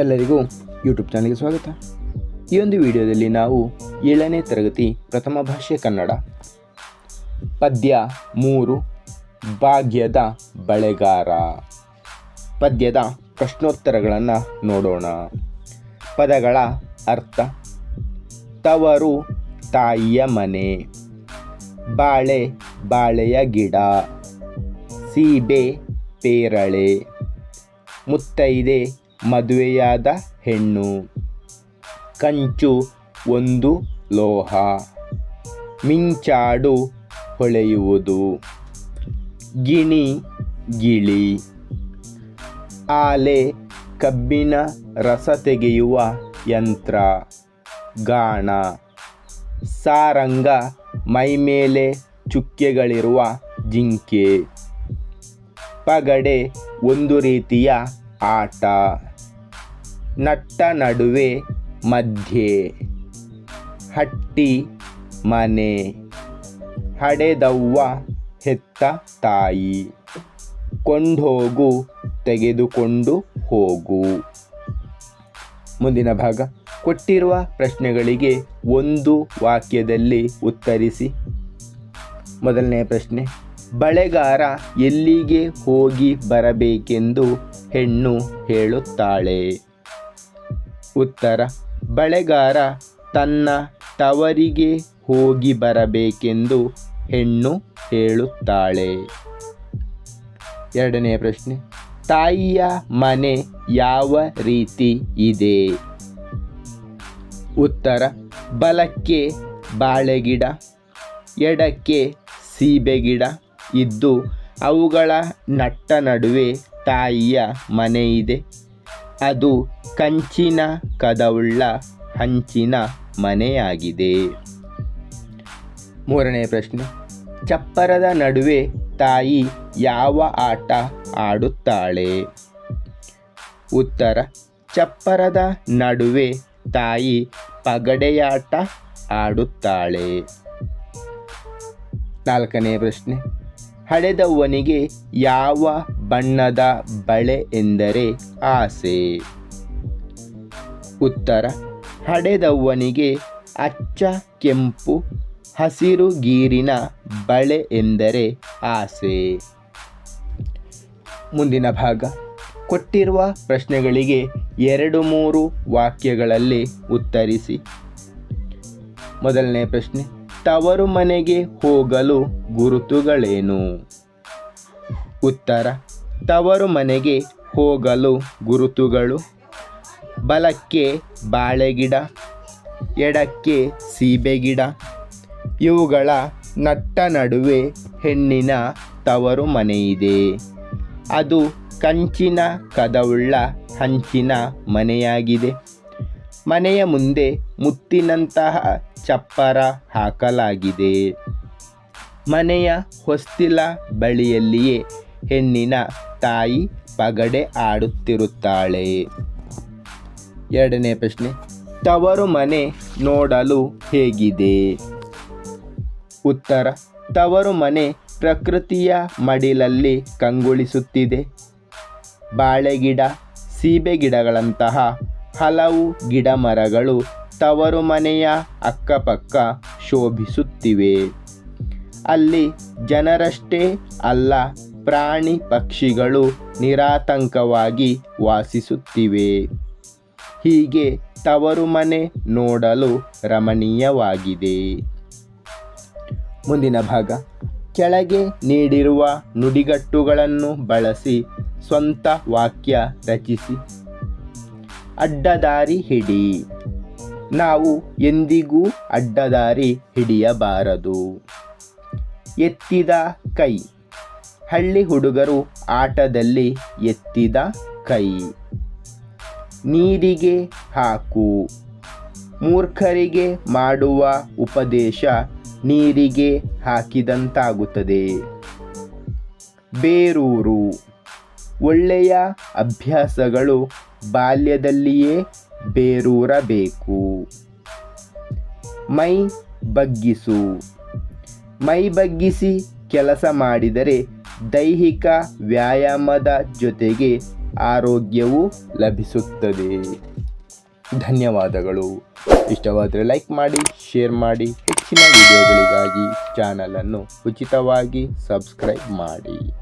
ಎಲ್ಲರಿಗೂ ಯೂಟ್ಯೂಬ್ ಚಾನಲ್ಗೆ ಸ್ವಾಗತ. ಈ ಒಂದು ವಿಡಿಯೋದಲ್ಲಿ ನಾವು ಏಳನೇ ತರಗತಿ ಪ್ರಥಮ ಭಾಷೆ ಕನ್ನಡ, ಪದ್ಯ ಮೂರು, ಭಾಗ್ಯದ ಬಳೆಗಾರ. ಪದ್ಯದ ಪ್ರಶ್ನೋತ್ತರಗಳನ್ನು ನೋಡೋಣ. ಪದಗಳ ಅರ್ಥ, ತವರು ತಾಯಿಯ ಮನೆ, ಬಾಳೆ ಬಾಳೆಯ ಗಿಡ, ಸೀಬೆ ಪೇರಳೆ, ಮುತ್ತೈದೆ ಮದುವೆಯಾದ ಹೆಣ್ಣು. ಕಂಚು ಒಂದು ಲೋಹ. ಮಿಂಚಾಡು ಹೊಳೆಯುವುದು. ಗಿಣಿ ಗಿಳಿ. ಆಲೆ ಕಬ್ಬಿನ ರಸ ತೆಗೆಯುವ ಯಂತ್ರ. ಗಾಣ. ಸಾರಂಗ ಮೈಮೇಲೆ ಚುಕ್ಕೆಗಳಿರುವ ಜಿಂಕೆ. ಪಗಡೆ ಒಂದು ರೀತಿಯ ಆಟ. ನಟ್ಟ ನಡುವೆ ಮಧ್ಯೆ. ಹಟ್ಟಿ ಮನೆ. ಹಡೆದವ್ವ ಹೆತ್ತ ತಾಯಿ. ಕೊಂಡೋಗು ತೆಗೆದುಕೊಂಡು ಹೋಗು. ಮುಂದಿನ ಭಾಗ. ಕೊಟ್ಟಿರುವ ಪ್ರಶ್ನೆಗಳಿಗೆ ಒಂದು ವಾಕ್ಯದಲ್ಲಿ ಉತ್ತರಿಸಿ. ಮೊದಲನೆಯ ಪ್ರಶ್ನೆ. ಬಳೆಗಾರ ಎಲ್ಲಿಗೆ ಹೋಗಿ ಬರಬೇಕೆಂದು ಹೆಣ್ಣು ಹೇಳುತ್ತಾಳೆ. ಉತ್ತರ, ಬಳೆಗಾರ ತನ್ನ ತವರಿಗೆ ಹೋಗಿ ಬರಬೇಕೆಂದು ಹೆಣ್ಣು ಹೇಳುತ್ತಾಳೆ. ಎರಡನೆಯ ಪ್ರಶ್ನೆ, ತಾಯಿಯ ಮನೆ ಯಾವ ರೀತಿ ಇದೆ? ಉತ್ತರ, ಬಲಕ್ಕೆ ಬಾಳೆಗಿಡ, ಎಡಕ್ಕೆ ಸೀಬೆಗಿಡ ಇದ್ದು ಅವುಗಳ ನಟ್ಟ ನಡುವೆ ತಾಯಿಯ ಮನೆಯಿದೆ. ಅದು ಕಂಚಿನ ಕದವುಳ್ಳ ಹಂಚಿನ ಮನೆಯಾಗಿದೆ. ಮೂರನೇ ಪ್ರಶ್ನೆ. ಚಪ್ಪರದ ನಡುವೆ ತಾಯಿ ಯಾವ ಆಟ ಆಡುತ್ತಾಳೆ? ಉತ್ತರ. ಚಪ್ಪರದ ನಡುವೆ ತಾಯಿ ಪಗಡೆಯಾಟ ಆಡುತ್ತಾಳೆ. ನಾಲ್ಕನೇ ಪ್ರಶ್ನೆ. ಹಡೆದವ್ವನಿಗೆ ಯಾವ ಬಣ್ಣದ ಬಳೆ ಎಂದರೆ ಆಸೆ? ಉತ್ತರ ಹಡೆದವ್ವನಿಗೆ ಅಚ್ಚ ಕೆಂಪು ಹಸಿರು ಗೀರಿನ ಬಳೆ ಎಂದರೆ ಆಸೆ. ಮುಂದಿನ ಭಾಗ, ಕೊಟ್ಟಿರುವ ಪ್ರಶ್ನೆಗಳಿಗೆ ಎರಡು ಮೂರು ವಾಕ್ಯಗಳಲ್ಲಿ ಉತ್ತರಿಸಿ. ಮೊದಲನೇ ಪ್ರಶ್ನೆ ತವರು ಮನೆಗೆ ಹೋಗಲು ಗುರುತುಗಳೇನು? ಉತ್ತರ, ತವರು ಮನೆಗೆ ಹೋಗಲು ಗುರುತುಗಳು. ಬಲಕ್ಕೆ ಬಾಳೆಗಿಡ, ಎಡಕ್ಕೆ ಸೀಬೆಗಿಡ. ಇವುಗಳ ನಟ್ಟ ನಡುವೆ ಹೆಣ್ಣಿನ ತವರು ಮನೆಯಿದೆ. ಅದು ಕಂಚಿನ ಕದವುಳ್ಳ ಹಂಚಿನ ಮನೆಯಾಗಿದೆ. ಮನೆಯ ಮುಂದೆ ಮುತ್ತಿನಂತಹ ಚಪ್ಪರ ಹಾಕಲಾಗಿದೆ. ಮನೆಯ ಹೊಸ್ತಿಲ ಬಳಿಯಲ್ಲಿಯೇ ಹೆಣ್ಣಿನ ತಾಯಿ ಪಗಡೆ ಆಡುತ್ತಿರುತ್ತಾಳೆ. ಎರಡನೇ ಪ್ರಶ್ನೆ, ತವರು ಮನೆ ನೋಡಲು ಹೇಗಿದೆ? ಉತ್ತರ, ತವರು ಮನೆ ಪ್ರಕೃತಿಯ ಮಡಿಲಲ್ಲಿ ಕಂಗೊಳಿಸುತ್ತಿದೆ. ಬಾಳೆಗಿಡ ಸೀಬೆ ಗಿಡಗಳಂತಹ ಹಲವು ಗಿಡ ಮರಗಳು ತವರು ಮನೆಯ ಅಕ್ಕಪಕ್ಕ ಶೋಭಿಸುತ್ತಿವೆ. ಅಲ್ಲಿ ಜನರಷ್ಟೇ ಅಲ್ಲ, ಪ್ರಾಣಿ ಪಕ್ಷಿಗಳು ನಿರಾತಂಕವಾಗಿ ವಾಸಿಸುತ್ತಿವೆ. ಹೀಗೆ ತವರು ಮನೆ ನೋಡಲು ರಮಣೀಯವಾಗಿದೆ. ಮುಂದಿನ ಭಾಗ. ಕೆಳಗೆ ನೀಡಿರುವ ನುಡಿಗಟ್ಟುಗಳನ್ನು ಬಳಸಿ ಸ್ವಂತ ವಾಕ್ಯ ರಚಿಸಿ. ಅಡ್ಡದಾರಿ ಹಿಡಿ. ನಾವು ಎಂದಿಗೂ ಅಡ್ಡದಾರಿ ಹಿಡಿಯಬಾರದು. ಎತ್ತಿದ ಕೈ. ಹಳ್ಳಿ ಹುಡುಗರು ಆಟದಲ್ಲಿ ಎತ್ತಿದ ಕೈ. ನೀರಿಗೆ ಹಾಕು. ಮೂರ್ಖರಿಗೆ ಮಾಡುವ ಉಪದೇಶ ನೀರಿಗೆ ಹಾಕಿದಂತಾಗುತ್ತದೆ. ಬೇರೂರು. ಒಳ್ಳೆಯ ಅಭ್ಯಾಸಗಳು ಬಾಲ್ಯದಲ್ಲಿಯೇ ಬೇರೂರಬೇಕು ಮೈ ಬಗ್ಗಿಸು. ಮೈ ಬಗ್ಗಿಸಿ ಕೆಲಸ ಮಾಡಿದರೆ ದೈಹಿಕ ವ್ಯಾಯಾಮದ ಜೊತೆಗೆ ಆರೋಗ್ಯವೂ ಲಭಿಸುತ್ತದೆ. ಧನ್ಯವಾದಗಳು. ಇಷ್ಟವಾದರೆ ಲೈಕ್ ಮಾಡಿ, ಶೇರ್ ಮಾಡಿ, ಹೆಚ್ಚಿನ ವಿಡಿಯೋಗಳಿಗಾಗಿ ಚಾನಲನ್ನು ಉಚಿತವಾಗಿ ಸಬ್ಸ್ಕ್ರೈಬ್ ಮಾಡಿ.